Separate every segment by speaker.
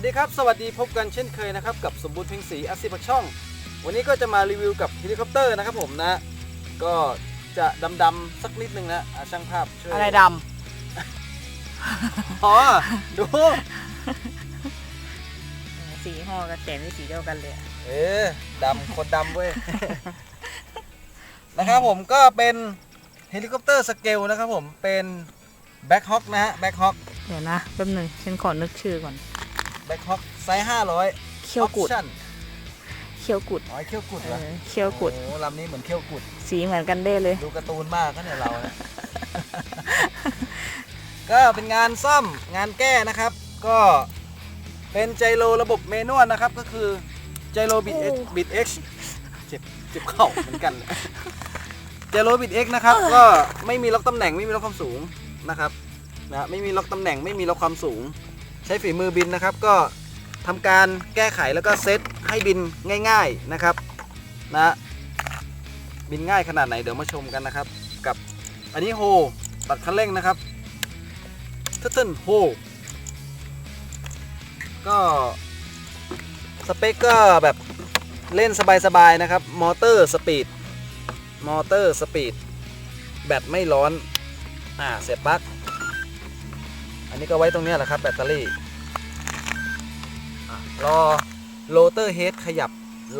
Speaker 1: วัสดีครับ สวัสดีพบกันเช่นเคยนะครับ กับสมบูรณ์เพ็งศรีอาซีพักช่อง วันนี้ก็จะมารีวิวกับเฮลิคอปเตอร์นะครับผมนะ ก็จะดำๆสักนิดนึงนะอะช่างภาพช่วย
Speaker 2: อะไรด
Speaker 1: อ๋อดูำ
Speaker 2: สีห่อกับแสนนี่สีเดียวกันเลยอะ
Speaker 1: เออดำ คนดำเว้ย นะครับผมก็เป็นเฮลิคอปเตอร์สเกลนะครับผมเป็นแบ็คฮอ k นะฮะแบ็คฮอ k
Speaker 2: เดี๋ยวนะแป๊บหนึงฉันขอนึกชื่อก่อน
Speaker 1: แบ็คฮอ k ไซส์500
Speaker 2: เขี้ยวกุด
Speaker 1: Option
Speaker 2: เขี้ยวกุด
Speaker 1: อ๋อเขี้ยวกุด
Speaker 2: เอ
Speaker 1: เหรอ
Speaker 2: อเขี้ยวกุด
Speaker 1: โอ้โหลำนี้เหมือนเขี้ยวกุด
Speaker 2: สีเหมือนกันเด้เลย
Speaker 1: ดูการ์ตูนมากก็เนี่ยเราเนี่ย ก็เป็นงานซ่อมงานแก้นะครับ ก็เป็นไจโรระบบเมนวลนะครับ ก็คือไจโรบิดเอ็ก
Speaker 2: โอ้
Speaker 1: บิดเอ็กเจ็บเจ็บเข่าเหมือนกันไจโรบิดเอ็กนะครับ ก็ไม่มีล็อกตำแหน่งไม่มีล็อกความสูงนะครับนะไม่มีล็อกตำแหน่งไม่มีล็อกความสูงใช้ฝีมือบินนะครับ ก็ทำการแก้ไขแล้วก็เซตให้บินง่าย ๆนะครับนะบินง่ายขนาดไหนเดี๋ยวมาชมกันนะครับ กับอันนี้โฮตัดคันเร่งนะครับทัตเทิลโฮก็สเปคก็แบบเล่นสบายๆนะครับ มอเตอร์สปีด มอเตอร์สปีด แบตไม่ร้อน อ่า เสียบปลั๊ก นนี้ก็ไว้ตรงเนี้ยแหละครับแบตเตอรี่อะรอโรเตอร์เฮดขยับ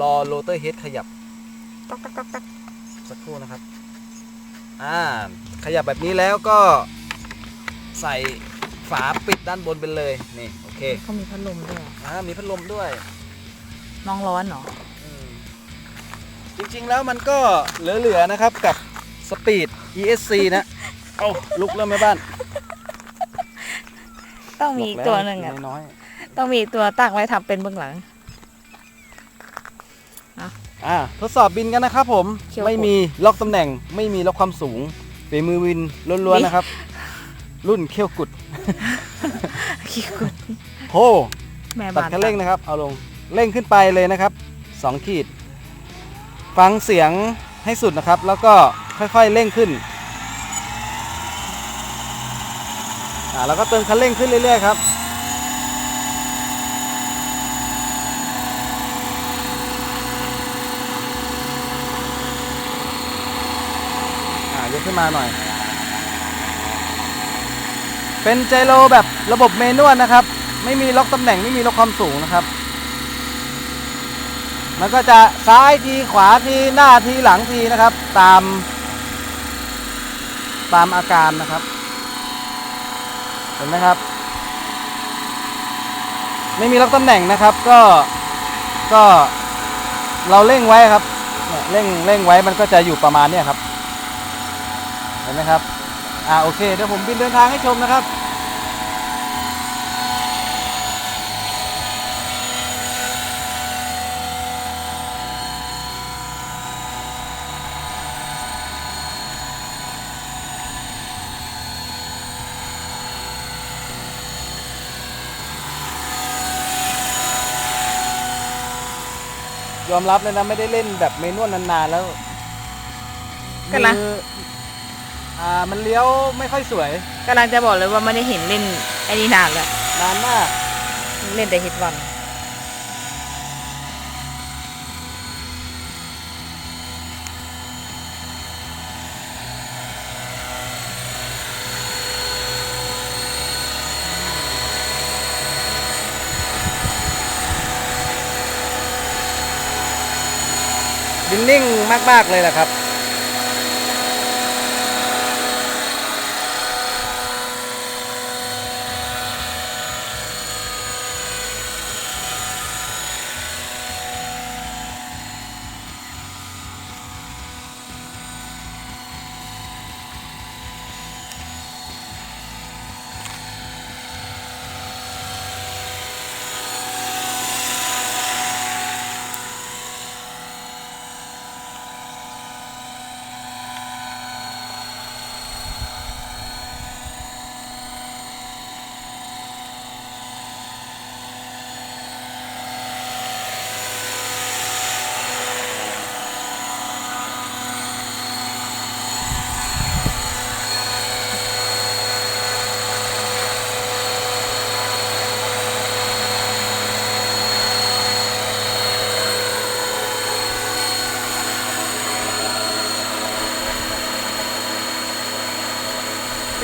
Speaker 1: รอโรเตอร์เฮดขยับ
Speaker 2: ต๊อกต๊อกต๊อกต๊อก
Speaker 1: สักครู่นะครับ อ่า ขยับแบบนี้แล้วก็ใส่ฝาปิดด้านบนไปเลย นี่ โอเค
Speaker 2: เขามีพัดลมด้วยอะ
Speaker 1: อ่ามีพัดลมด้วย
Speaker 2: น้องร้อนเหรอ
Speaker 1: อืมจริงๆแล้วมันก็เหลือ ๆ นะครับกับสปีด ESC นะ เอาลุกแล้วแม่บ้าน
Speaker 2: ต้องมีอีกตัวหนึ่งอะ
Speaker 1: น้อย
Speaker 2: ต้องมีตัวตั้งไว้ทำเป็นเบื้องหลัง
Speaker 1: ๆอ่าทดสอบบินกันนะครับผม
Speaker 2: เคี้ยว
Speaker 1: ไม่มีล็อกตำแหน่ง ไม่มีล็อกความสูงฝีมือวินล้วนๆนะครับ รุ่นเขี้ยวกุด
Speaker 2: ขี้กุด
Speaker 1: โฮ
Speaker 2: แม่
Speaker 1: ตัด
Speaker 2: บ้าน
Speaker 1: คันเร่งนะครับ เอาลง เร่งขึ้นไปเลยนะครับสองขีด ฟังเสียงให้สุดนะครับ แล้วก็ค่อยๆเร่งขึ้น อ่าแล้วก็เติมคันเร่งขึ้นเรื่อยๆครับอ่ายกขึ้นมาหน่อย เป็นไจโรแบบระบบเมนวลนะครับ ไม่มีล็อกตำแหน่งไม่มีล็อกความสูงนะครับ มันก็จะซ้ายทีขวาทีหน้าทีหลังทีนะครับ ตาม ตามอาการนะครับ เห็นไหมครับ ไม่มีล็อกตำแหน่งนะครับ ก็ก็เราเร่งไว้ครับเนี่ยเร่งเร่งไว้มันก็จะอยู่ประมาณเนี้ยครับ เห็นไหมครับ อ่าโอเคเดี๋ยวผมบินเดินทางให้ชมนะครับ ยอมรับเลยนะไม่ได้เล่นแบบเมนวลนานๆแล้ว
Speaker 2: กำลัง
Speaker 1: มืออ่ามันเลี้ยวไม่ค่อยสวย
Speaker 2: กำลังจะบอกเลยว่าไม่ได้เห็นเล่นไอ้นี่นานแล้ว
Speaker 1: นานมาก
Speaker 2: เล่นแต่ฮิตวัน
Speaker 1: บินนิ่งมากๆเลยแหละครับ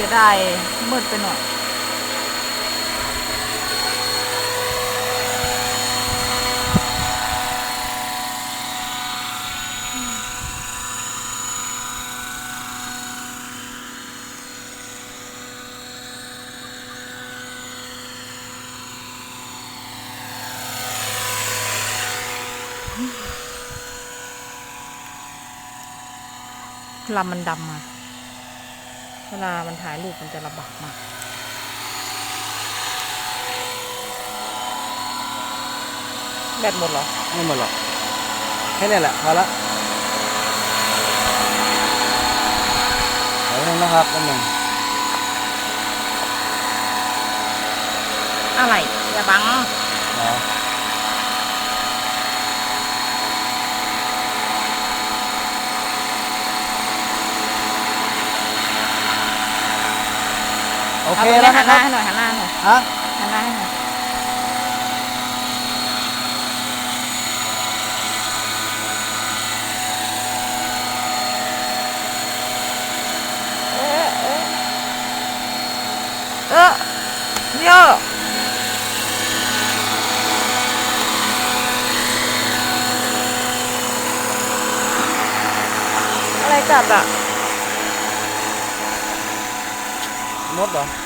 Speaker 2: ยดายมืดไปหน่อยลำมันดำอะ เวลามันถ่ายรูปมันจะลำบากมากแบตหมดเหรอ
Speaker 1: ไม่หมดหรอก แค่นี้แหละพอละเดี๋ยวนึงนะครับแป๊บนึง
Speaker 2: อะไร อย่าบัง
Speaker 1: เนาะ โอเคาแล้ว
Speaker 2: หั
Speaker 1: นะ
Speaker 2: น
Speaker 1: ค
Speaker 2: ห
Speaker 1: รั
Speaker 2: น้า
Speaker 1: บ
Speaker 2: ให้หน่อยหันหน้าให้หน่อย
Speaker 1: ฮะ
Speaker 2: หันหน้าให้หน่อยเออเออเออเยอะอะไรกัดอะ
Speaker 1: มดเหรอ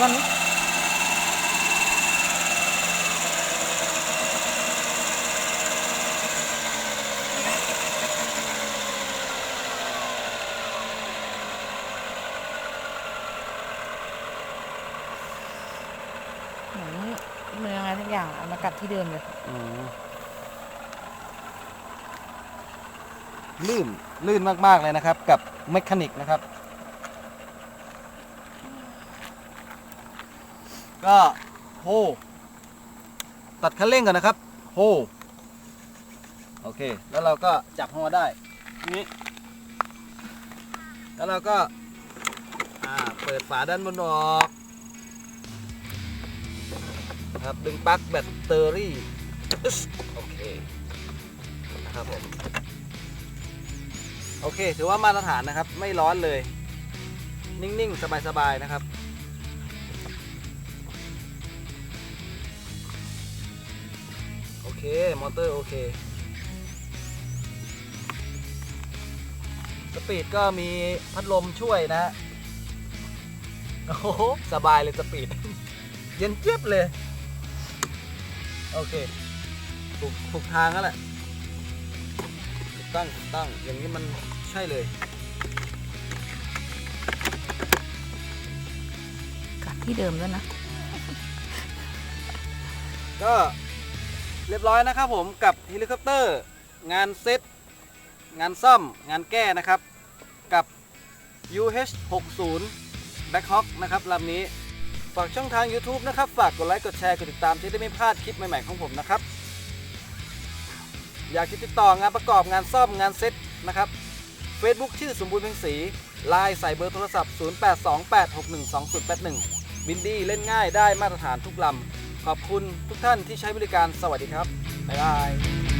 Speaker 2: ก่อนเหมือนเหมืออะไรทุกอย่างเอามากัดที่เดิมเลย
Speaker 1: อืมลื่นลื่นมาก ๆ เลยนะครับ กับเมคานิกนะครับ ก็โฮตัดคันเร่งก่อนนะครับโฮโอเค แล้วเราก็จับฮอได้นี้แล้วเราก็าเปิดฝาด้านบนออกครับดึงปลั๊กแบตเตอรี่โอเคนะครับผมโอเค ถือว่ามาตรฐานนะครับ ไม่ร้อนเลย นิ่ง ๆ สบาย ๆ นะครับ เค มอเตอร์โอเค สปีดก็มีพัดลมช่วยนะฮะโอ้โห สบายเลยสปีด เย็นเจี๊ยบเลย โอเคถูกถูกทางแล้วแหละถูกต้องถูกต้องอย่างนี้มันใช่เลย
Speaker 2: กัดที่เดิมแล้วยนะ
Speaker 1: ก็ เรียบร้อยนะครับผมกับเฮลิคอปเตอร์ งานเซตงานซ่อม งานแก้นะครับ กับ UH 6 0 Blackhawk นะครับลำนี้ ฝากช่องทาง YouTube นะครับ ฝากกดไลค์ กดแชร์ กดติดตามจะได้ไม่พลาดคลิปใหม่ ๆ ของผมนะครับ อยากติดต่องานประกอบงานซ่อมงานเซตนะครับ Facebook ชื่อสมบูรณ์เพ็งศรีไลน์ใส่เบอร์โทรศัพท์ 0828612081 บินดีเล่นง่ายได้มาตรฐานทุกลำ ขอบคุณทุกท่านที่ใช้บริการสวัสดีครับบ๊ายบาย